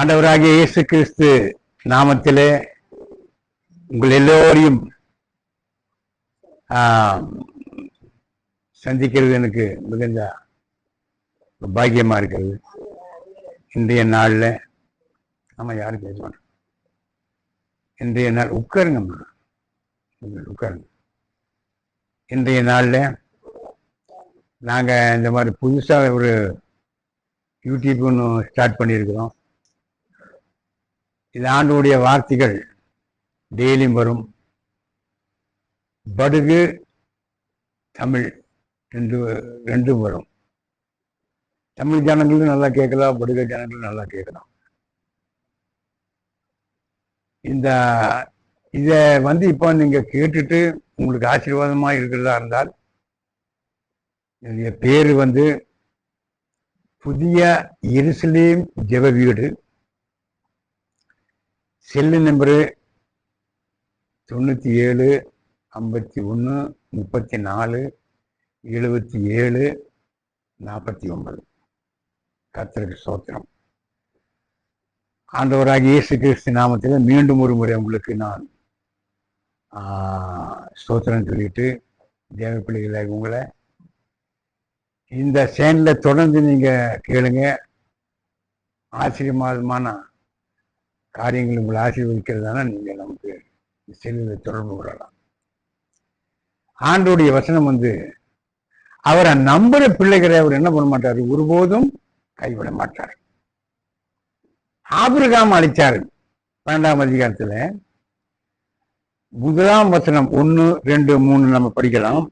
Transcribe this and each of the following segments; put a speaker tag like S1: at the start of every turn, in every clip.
S1: ஆண்டவராகிய இயேசு கிறிஸ்து நாமத்திலே உங்கள் எல்லோரையும் சந்திக்கிறது எனக்கு மிகுந்த பாக்கியமாக இருக்கிறது. இன்றைய நாளில் நம்ம யாரும் பேச மாட்டோம். இன்றைய நாள் உட்காருங்க உட்காருங்க. இன்றைய நாளில் நாங்கள் இந்த மாதிரி புதுசாக ஒரு யூடியூப் ஒன்று ஸ்டார்ட் பண்ணியிருக்கிறோம். இது ஆண்டுடைய வார்த்தைகள். டெய்லியும் வரும். படுகு தமிழ் ரெண்டு ரெண்டும் வரும். தமிழ் ஜனங்களும் நல்லா கேட்கலாம் படுக ஜனங்களும் நல்லா கேட்கலாம். இந்த இதை வந்து இப்போ நீங்கள் கேட்டுட்டு உங்களுக்கு ஆசீர்வாதமாக இருக்கிறதா இருந்தால் என்னுடைய பேர் வந்து புதிய எருசலேம் ஜெப வீடு. செல்லு நம்பரு தொண்ணூற்றி ஏழு ஐம்பத்தி ஒன்று முப்பத்தி நாலு எழுபத்தி ஏழு நாற்பத்தி ஒன்பது. கத்திரக்கு சோத்திரம். ஆண்டவராக இயேசு கிறிஸ்து நாமத்தில் மீண்டும் ஒரு முறை உங்களுக்கு நான் ஆஹ், ஸ்தோத்திரம் சொல்லிட்டு தேவ பிள்ளைகளை உங்களை இந்த சேனலை தொடர்ந்து நீங்கள் கேளுங்க. ஆச்சரியமான காரியங்கள் உங்களை ஆசீர்வதிக்கிறதான நீங்க நமக்கு செல்லில் தொடர்பு கொள்ளலாம். ஆண்டோடைய வசனம் வந்து அவரை நம்புற பிள்ளைகளை அவர் என்ன பண்ண மாட்டாரு? ஒருபோதும் கைவிட மாட்டார். ஆபிரகாம் அளிச்சாரு பன்னெண்டாம் அதிகாரத்துல முதலாம் வசனம் ஒன்று ரெண்டு மூணு நம்ம படிக்கலாம்.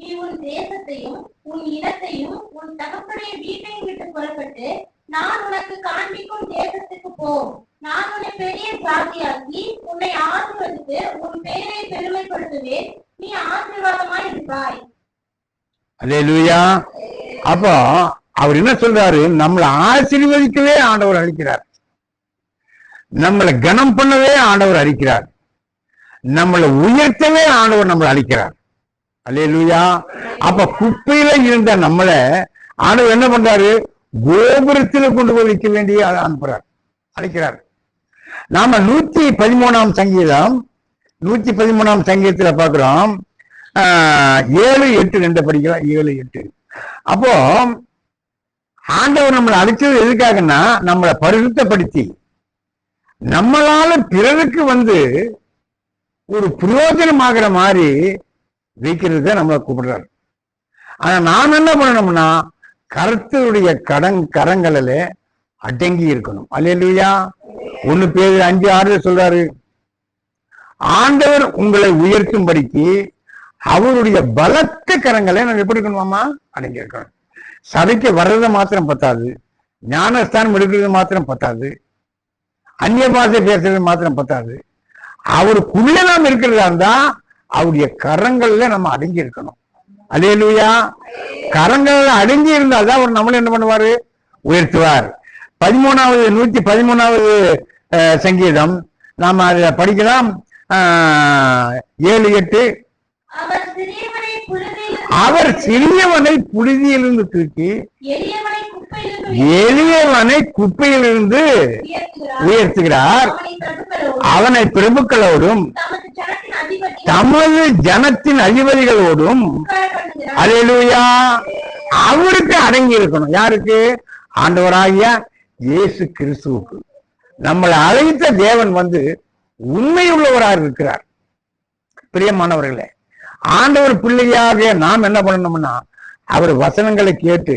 S2: நீ உன் தேசத்தையும் உன் இனத்தையும் உன் தகப்பனுடைய வீட்டையும் விட்டு புறப்பட்டு நான் உனக்கு காண்பிக்கும் தேசத்துக்கு போ. நான் உன்னை பெரிய ஜாதியாக்கி உன்னை ஆசீர்வதித்து உன் பெயரை பெருமைப்படுத்துவேன். நீ ஆசீர்வாதமாய் இருப்பாய்.
S1: அல்லேலூயா. அப்போ அவர் என்ன சொல்றாரு? நம்மளை ஆசீர்வதிக்கவே ஆண்டவர் அளிக்கிறார். நம்மளை கனம் பண்ணவே ஆண்டவர் அளிக்கிறார். நம்மளை உயர்த்தவே ஆண்டவர் நம்மளை அளிக்கிறார். அல்லேலூயா. அப்ப குப்பையில இருந்த நம்மளை ஆண்டவர் என்ன பண்றாரு? கோபுரத்தில் கொண்டு போய் வைக்க வேண்டிய அனுப்புறார். அழைக்கிறார். நாம நூத்தி பதிமூணாம் சங்கீதம் நூத்தி பதிமூணாம் சங்கீதத்துல பாக்குறோம் ஏழு எட்டு ரெண்டு படிக்கலாம். ஏழு எட்டு. அப்போ ஆண்டவர் நம்மளை அழைச்சது எதுக்காகன்னா நம்மளை பரிசுத்தப்படுத்தி. நம்மளால பிறருக்கு வந்து ஒரு பிரயோஜனமாகிற மாதிரி வைக்கிறதுக்கு நம்மளை கூப்பிடுறாரு. ஆனா நாம் என்ன பண்ணணும்னா கருத்தருடைய கடன் கரங்களில அடங்கி இருக்கணும். அல்லையா ஒண்ணு பேர் அஞ்சு ஆறு சொல்றாரு. ஆண்டவர் உங்களை உயர்த்தும்படிக்கு அவருடைய பலத்த கரங்களை நம்ம எப்படி இருக்கணுமாமா அடங்கி இருக்கணும். சபைக்கு வர்றது மாத்திரம் பத்தாது. ஞானஸ்தானம் எடுக்கிறது மாத்திரம் பத்தாது. அந்நிய பாசை பேசுறது மாத்திரம் பத்தாது. அவருக்குள்ளே நாம் இருக்கிறதா இருந்தா அவருடைய கரங்கள்ல நம்ம அடங்கி இருக்கணும். அலேலுயா. கரங்கள்ல அடங்கி இருந்தால்தான் அவர் நம்மள என்ன பண்ணுவாரு? உயர்த்துவார். பதிமூணாவது நூத்தி பதிமூணாவது சங்கீதம். நாம அதை படிக்கலாம். ஏழு எட்டு.
S2: அவர் சிறியவனை
S1: புழுதியிலிருந்து தூக்கி
S2: எளியவனை குப்பையிலிருந்து உயர்த்துகிறார். அவனை பிரபுக்களோடும் தமது ஜனத்தின்
S1: அதிபதிகளோடும் அலையலூயா அவருக்கு அடங்கி இருக்கணும் யாருக்கு? ஆண்டவராகிய இயேசு கிறிஸ்துவுக்கு. நம்மளை அழைத்த தேவன் வந்து உண்மையுள்ளவராக இருக்கிறார். பிரியமானவர்களே ஆண்டவர் பிள்ளையாக நாம் என்ன பண்ணணும்னா அவர் வசனங்களை கேட்டு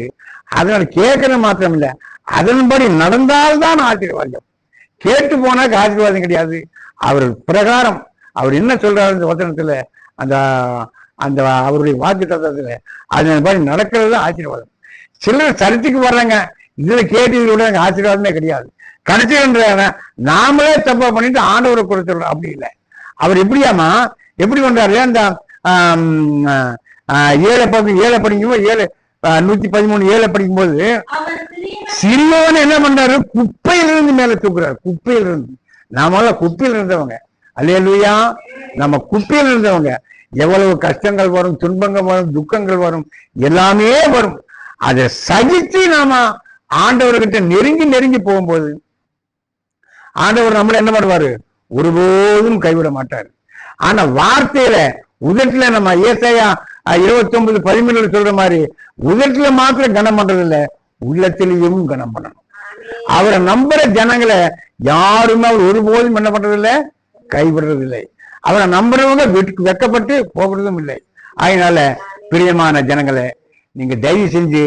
S1: அதனால் கேட்கறது மாத்திரம் இல்ல அதன்படி நடந்தால்தான் ஆசீர்வாதம். கேட்டு போனாக்க ஆசீர்வாதம் கிடையாது. அவர் பிரகாரம் அவர் என்ன சொல்றாரு இந்த வசனத்துல? அந்த அந்த அவருடைய வாக்கு அது மாதிரி நடக்கிறது தான் ஆசீர்வாதம். சிலர் சரித்துக்கு வர்றாங்க இதுல கேட்டு இதோட எனக்கு ஆசீர்வாதமே கிடையாது. கிடைச்சிருன்ற நாமளே தப்பா பண்ணிட்டு ஆண்டவரை கொடுத்துடுறோம் அப்படி இல்லை. அவர் எப்படியாமா எப்படி பண்றாரு? அந்த ஏழை பகுதி ஏழை பக்கம் ஏழை படிக்கும்போது நூத்தி பதிமூணு ஏழை படிக்கும்போது
S2: அவர்
S1: என்ன பண்றாரு? குப்பையிலிருந்து மேல தூக்குறாரு. குப்பையிலிருந்து. நாமெல்லாம் குப்பையில் இருந்தவங்க அல்லையா நம்ம குப்பையில் இருந்தவங்க எவ்வளவு கஷ்டங்கள் வரும் துன்பங்கள் வரும் துக்கங்கள் வரும் எல்லாமே வரும். அதை சகித்து நாம ஆண்டவர்கிட்ட நெருங்கி நெருங்கி போகும்போது ஆண்டவர் நம்மள என்ன பண்ணுவாரு? ஒருபோதும் கைவிட மாட்டார். ஆனா வார்த்தையில உதட்டுல நம்ம ஏசாயா இருபத்தி ஒன்பது பதிமூணுல சொல்ற மாதிரி உதட்டுல மாத்திரம் கனம் பண்றது இல்ல உள்ளத்திலையும் கனம் பண்ணணும். அவரை நம்புற ஜனங்களை யாருமே அவர் ஒருபோதும் என்ன பண்றது இல்ல கைவிடுறது இல்லை அவரை நம்புறவங்க வெட்கப்பட்டு போகிறதும் இல்லை. அதனால பிரியமான ஜனங்களே நீங்க தயவு செஞ்சு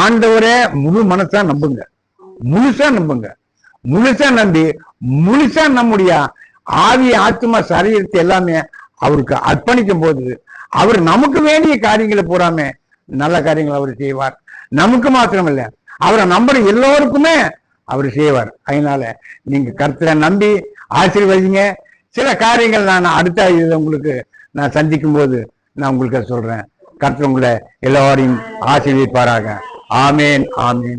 S1: ஆண்டவரை முழு மனசா நம்புங்க. முழுசா நம்புங்க. முழுசா நம்பி முழுசா நம்முடைய ஆவி ஆத்மா சரீரத்தை எல்லாமே அவருக்கு அர்ப்பணிக்கும் போது அவர் நமக்கு வேண்டிய காரியங்களை பூராமே நல்ல காரியங்களை அவர் செய்வார். நமக்கு மாத்திரமில்ல அவரை நம்புற எல்லோருக்குமே அவர் செய்வார். அதனால நீங்க கருத்துல நம்பி ஆசீர்வதிங்க. சில காரியங்கள் நான் அடுத்த இதுல உங்களுக்கு நான் சந்திக்கும் போது நான் உங்களுக்கு சொல்றேன். கருத்து உங்களை எல்லோரையும் ஆசீர்வதிப்பாராக. ஆமேன் ஆமேன்.